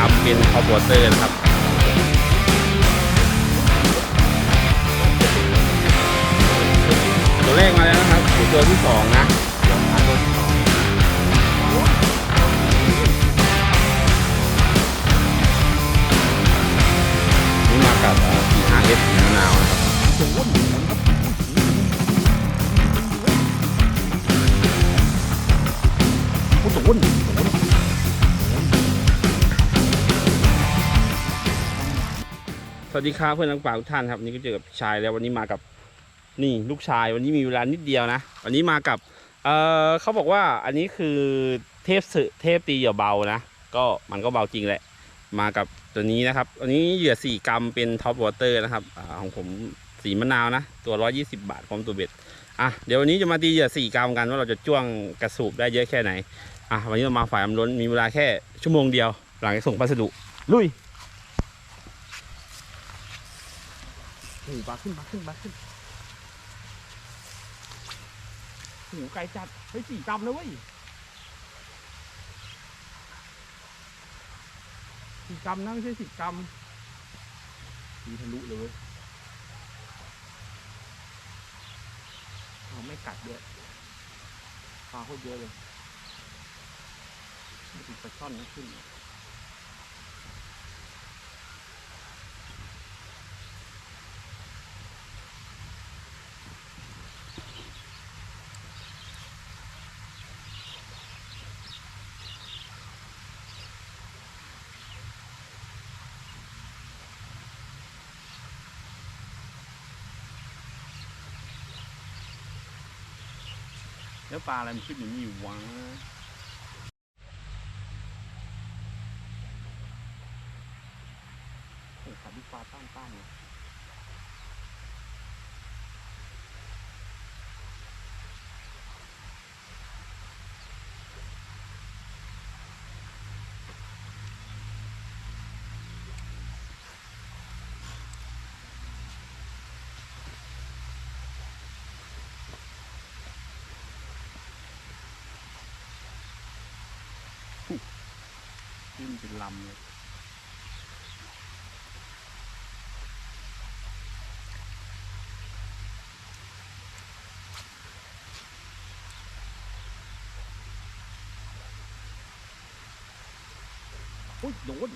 รัมเป็นคอปวเตอร์นะครับตัวแรกมาแล้วนะครับตัวที่สองนะ สวัสดีครับเพื่อนนักป่าทุกท่านครับวันนี่ก็เจอกับชายแล้ววันนี้มากับนี่ลูกชายวันนี้มีเวลานิดเดียวนะ วันนี้มากับเออเขาบอกว่าอันนี้คือเทพสึเทพตีเหยื่อเบานะ ก็มันก็เบาจริงแหละ มากับตัวนี้นะครับ อันนี้เหยื่อ4กรัมเป็นท็อปวอเตอร์นะครับอของผมสีมะนาวนะ ตัว120บาทพร้อมตัวเบ็ดอะเดี๋ยววันนี้จะมาตีเหยื่อ4กรัมกันว่าเราจะจ้วงกระสูบได้เยอะแค่ไหนอะวันนี้เรามาฝ่ายอำล้นมีเวลาแค่ชั่วโมงเดียว หลังจากส่งพัสดุลุย โอ้โหปลาขึ้นปลาขึ้นปลาขึ้นโอ้โหไกลจัดเฮ้ยสี่กรัมเลยเว้ยสี่กรัมนะไม่ใช่สิบกรัมตีทะลุเลยเว้ยเราไม่กัดด้วยปลาโคตรเยอะเลยไม่ติดปลาช่อนนะขึ้น แล้วปลาอะไรมันขึ้นอยู่นี่วะโอ้ขับลูกปลาต้านต้านเลย ขึ้นเป็นลำเลยอุ้ยโดน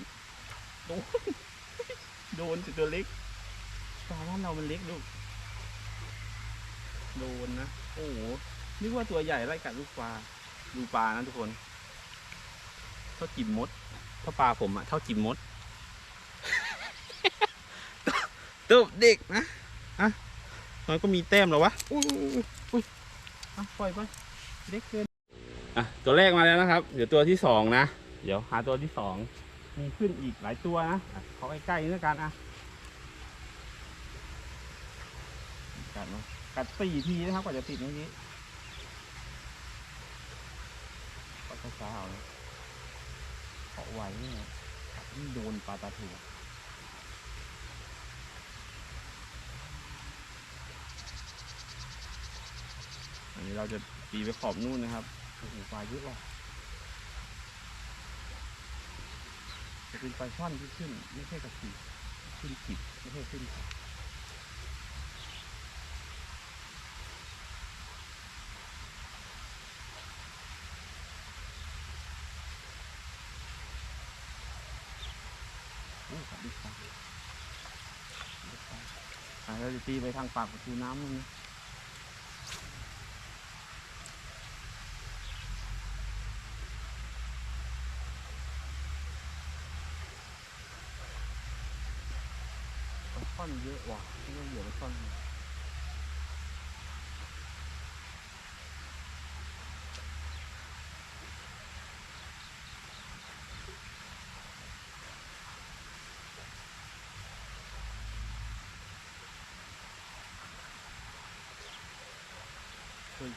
โดนสิตัวเล็กปลาบ้านเรามันเล็กลูก โดนนะ โอ้โห นึกว่าตัวใหญ่ไล่กัดลูกปลา ดูปลานะทุกคน เท่าจิมมดถ้าปลาผมอะเท่าจิมมดตัวเด็กนะอะมันก็มีแต้มเหรอวะอุ้ยอุ้ยอุ้ยอุ้ยอะปล่อยไปเล็กเกินอะตัวแรกมาแล้วนะครับ เดี๋ยวตัวที่สองนะ เดี๋ยวหาตัวที่สองมีขึ้นอีกหลายตัวนะอะขอใกล้ๆนี่แล้วกันอะกัดเนาะกัดสี่ทีนะครับกว่าจะติดเมื่อกี้ก็ช้าๆเอานะ เกาะไว้เนี่ยกัดนี่โดนปลาตาถูอันนี้เราจะตีไปขอบนู่นนะครับโอ้โหปลาเยอะว่ะจะเป็นปลาช่อนที่ขึ้น ไม่ใช่กระสีขึ้นขีดไม่ใช่ขึ้นขี ดโอ้ขับดิปลาดิปลาอะเราจะตีไปทางปากประตูน้ำนู่นนะค่อนเยอะว่ะไม่ต้องเหลือปลาช่อน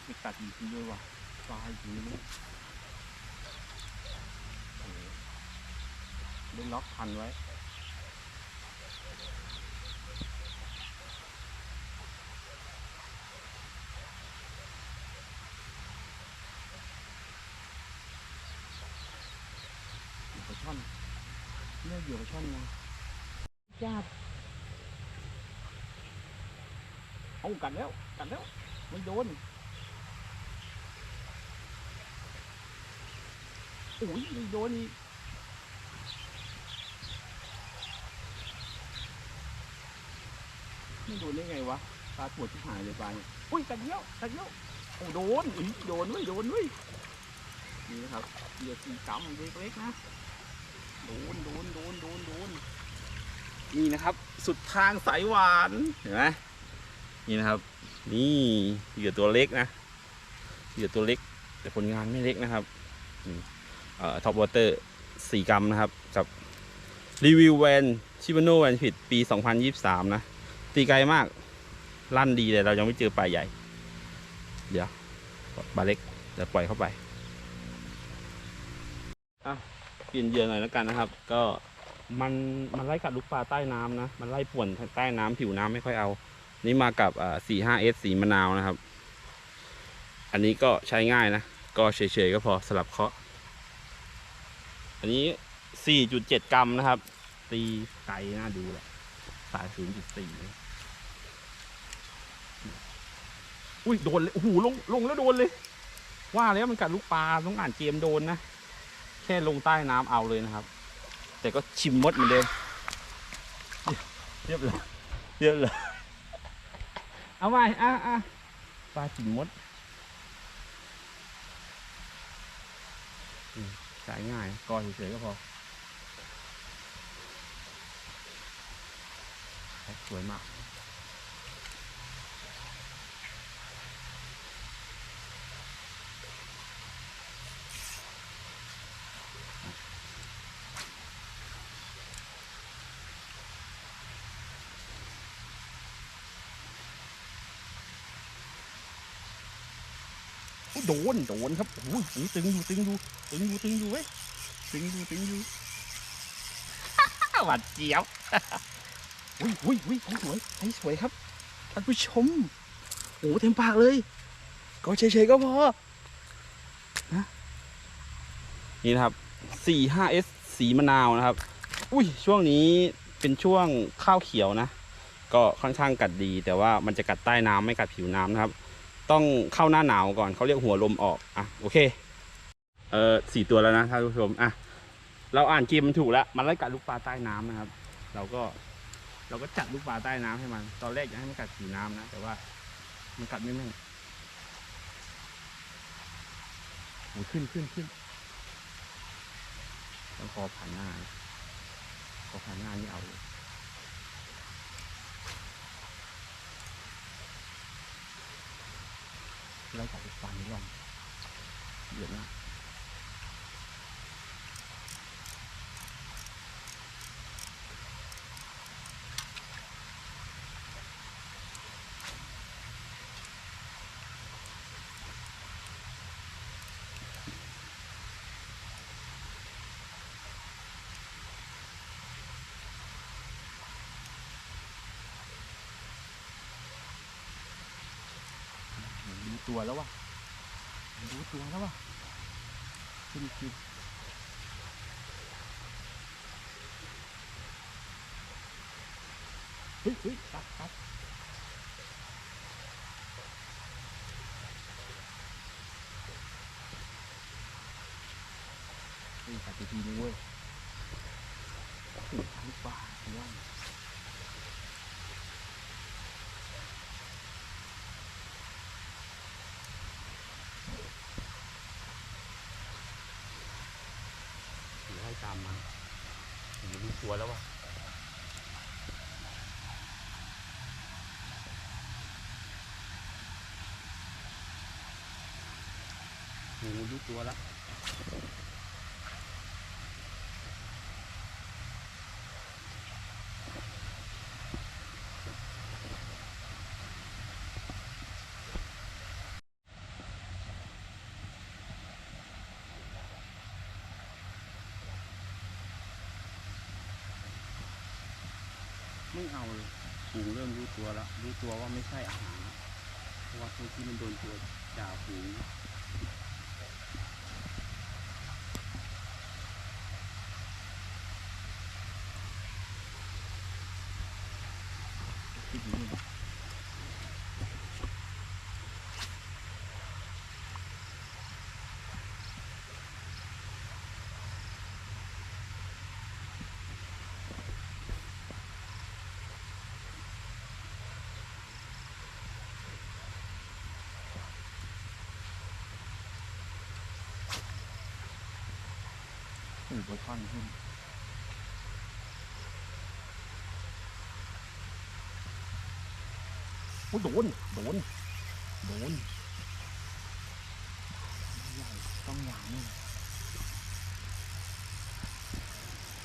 ไปกัดอีกทีด้วยว่ะปลาอีกทีนึงโอ้โหได้ล็อกพันไว้ปลาช่อนเลือกเหยื่อปลาช่อนมาญาติเอากัดแล้วกัดแล้วไม่โดน โอ้ยโดนอีกไม่โดนได้ไงวะปลาปวดที่หายเลยปลาเนี่ยอุ้ยกัดเยี่ยวกัดเยี่ยวโอ้โดนอุ้ยโดนเว้ยโดนเว้ยนี่นะครับเหยื่อสีกำเล็กๆนะโดนโดนโดนโดนโดนนี่นะครับ สุดทางสายหวานเห็นไหมนี่นะครับ นี่เหยื่อตัวเล็กนะเหยื่อตัวเล็ก แต่ผลงานไม่เล็กนะครับอ่อ ท็อปวอเตอร์สี่กรัมนะครับ กับรีวิวแวนชิบาโนแวนผิดปี 2023 นะ ตีไกลมาก ลั่นดีแต่เรายังไม่เจอปลาใหญ่ เดี๋ยวปลาเล็กเดี๋ยวปล่อยเข้าไปเปลี่ยนเยื่อหน่อยแล้วกันนะครับ ก็มันมันไล่กัดลูกปลาใต้น้ำนะ มันไล่ป่วนใต้น้ำผิวน้ำไม่ค่อยเอา นี่มากับอ่าสี่ห้าเอสสีมะนาวนะครับ อันนี้ก็ใช้ง่ายนะ ก็เฉยๆก็พอสลับเคาะ อันนี้สี่จุดเจ็ดกรัมนะครับ ตีไกลน่าดูแหละสายศูนย์จุดสี่อุ้ย โดนเลย โอ้โห ลง ลงแล้วโดนเลย ว่าแล้วมันกัดลูกปลา ต้องอ่านเกมโดนนะ แค่ลงใต้น้ำเอาเลยนะครับ แต่ก็ชิมมดเหมือนเดิม เรียบร้อยเรียบร้อยเอาไปอะอะปลาชิมมด อืมสายง่ายกอเฉยๆก็พอสวยมาก โอ้โดนโดนครับโอ้ยนี่ตึงอยู่ตึงอยู่ตึงอยู่ตึงอยู่เว้ยตึงอยู่ตึงอยู่หวานเจี๊ยบอุ้ยอุ้ยอุ้ยสวยไอ้สวยครับท่านผู้ชมโอ้เต็มปากเลยก็เฉยๆก็พอนะนี่นะครับ 45S สีมะนาวนะครับ อุ้ยช่วงนี้เป็นช่วงข้าวเขียวนะ ก็ค่อนข้างกัดดี แต่ว่ามันจะกัดใต้น้ำไม่กัดผิวน้ำนะครับ ต้องเข้าหน้าหนาวก่อนเขาเรียกหัวลมออกอะโอเคเออสี่ตัวแล้วนะท่านผู้ชมอะเราอ่านเกมมันถูกแล้วมันไล่กัดลูกปลาใต้น้ำนะครับ เราก็เราก็จัดลูกปลาใต้น้ำให้มัน ตอนแรกอยากให้มันกัดผิวน้ำนะ แต่ว่ามันกัดไม่แม่นโอ้ยขึ้นขึ้นขึ้นต้องคอผ่านหน้าคอผ่านหน้านี่เอาเลย ไล่เราจากปฟังลองเดือดมาก รู้ ตัวแล้วว่ะรู้ตัวแล้วว่ะขึ้นขึ้นเฮ้ยเฮ้ยตัดตัดเฮ้ยตัดทีนึงเว้ยโอ้โหลูกปลาเยถือให้ตามมา หัวแล้วว่ะหูรู้ตัวแล้ว ไม่เอาเลยฝูงเริ่มรู้ตัวแล้วรู้ตัวว่าไม่ใช่อาหาร เพราะว่าตัวที่มันโดนตัวจ่าฝูงคิดอย่างนี้ หรือบช่อนขึ้นโอ้โดน โดน โดนใหญ่ต้องอย่างนี้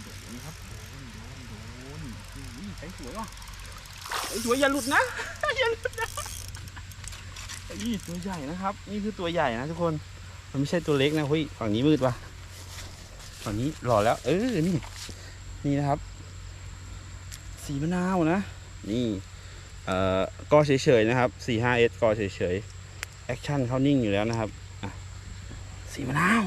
โดนครับ โดน โดน โดนอุ้ยใช้สวยว่ะไอ้สวยอย่าหลุดนะ อย่าหลุดนะไอ้ตัวใหญ่นะครับ นี่คือตัวใหญ่นะทุกคน มันไม่ใช่ตัวเล็กนะเฮ้ยฝั่งนี้มืดปะ ตอนนี้หล่อแล้ว เออ นี่ นี่นะครับ สีมะนาวนะ นี่ เอ่อ ก็เฉยๆนะครับ 45S ก็เฉยๆ แอคชั่นเขานิ่งอยู่แล้วนะครับอะสีมะนาว